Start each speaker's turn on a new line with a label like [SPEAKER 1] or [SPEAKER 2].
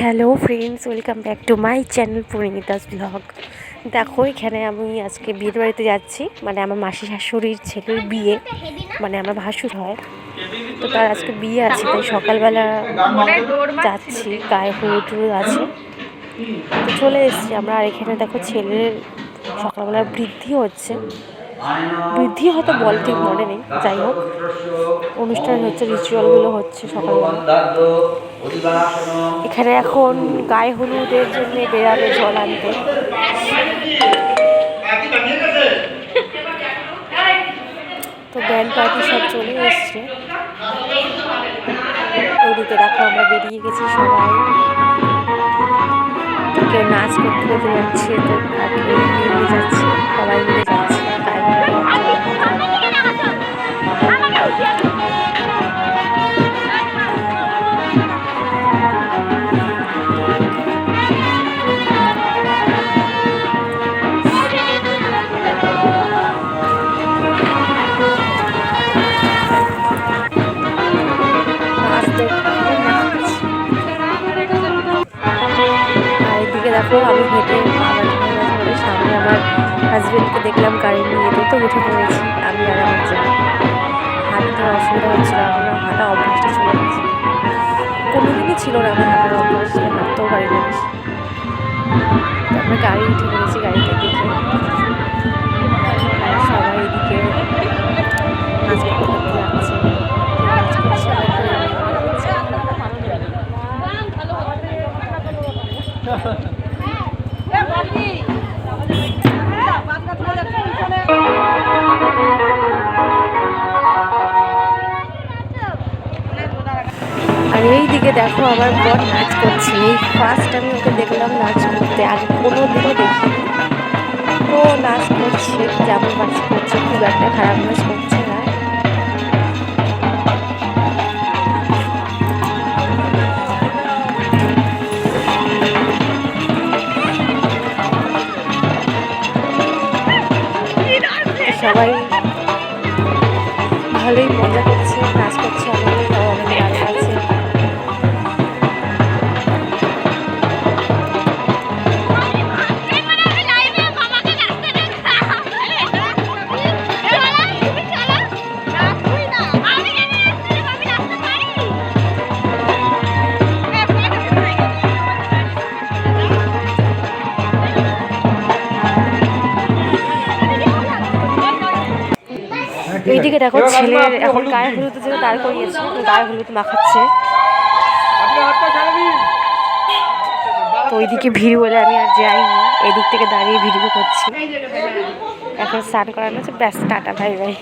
[SPEAKER 1] Hello friends, welcome back to my channel Parinita's blog. দেখো, এখানে আমি আজকে বিয়ের বাড়িতে যাচ্ছি। মানে আমার মাসি শাশুড়ির ছেলের বিয়ে। মানে আমার ভাসুর হয় তো তার আজকে বিয়ে আছে, তাই সকালবেলা যাচ্ছি। গায়ে হলুদ টুলুদ আছে। তো চলে এসেছি আমরা। আর এখানে দেখো ছেলের সকালবেলা বৃদ্ধি হচ্ছে। বৃদ্ধি হয়তো বল ঠিক মনে নেই। যাই হোক অনুষ্ঠান হচ্ছে রিচুয়ালগুলো হচ্ছে সকালবেলা এখানে এখন গায়ে হলুদের জন্য বেরাবে জল আনতে। তো ব্যান্ড পার্টি সব চলে এসছে। ওইদিকে দেখো আমরা বেরিয়ে গেছি সবাই। কেউ নাচ করতে করতে যাচ্ছে তো কেউ যাচ্ছে। সবাই মিলে দেখো আমি হেঁটে ধরে সামনে আমার হাজবেন্ডকে দেখলাম গাড়ি নিয়ে। তো উঠে পড়েছি আমি আর আমার জন্য হাঁটতে অসুবিধা হচ্ছিল আমার হাঁটা অভ্যাসটা চলে গেছে। কোনোদিনই ছিল না আমার হাঁটার অভ্যাস হাঁটতেও পারি না তারপরে গাড়ি উঠে পড়েছি গাড়িতে দেখে সবাই এদিকে নাচ করতে করতে যাচ্ছে কেউ নাচ করছে আর। আর এই দিকে দেখো, আমার বর নাচ করছে এই ফার্স্ট আমি ওকে দেখলাম নাচ করতে আগে কোনো দিনও দেখিনি তো নাচ করছে যেমন নাচ করছে, খুব একটা খারাপ নাচ করছে সবাই ভালোই মজা করছে। এইদিকে দেখো ছেলের এখন গায়ে হলুদ যেটা দাঁড় করিয়েছে গায়ে হলুদ মাখাচ্ছে তো ওইদিকে ভিড় বলে আমি আর যাইনি এদিক থেকে দাঁড়িয়ে ভিডিও করছি। এখন স্নান করানো হচ্ছে ব্যাস টাটা ভাই ভাই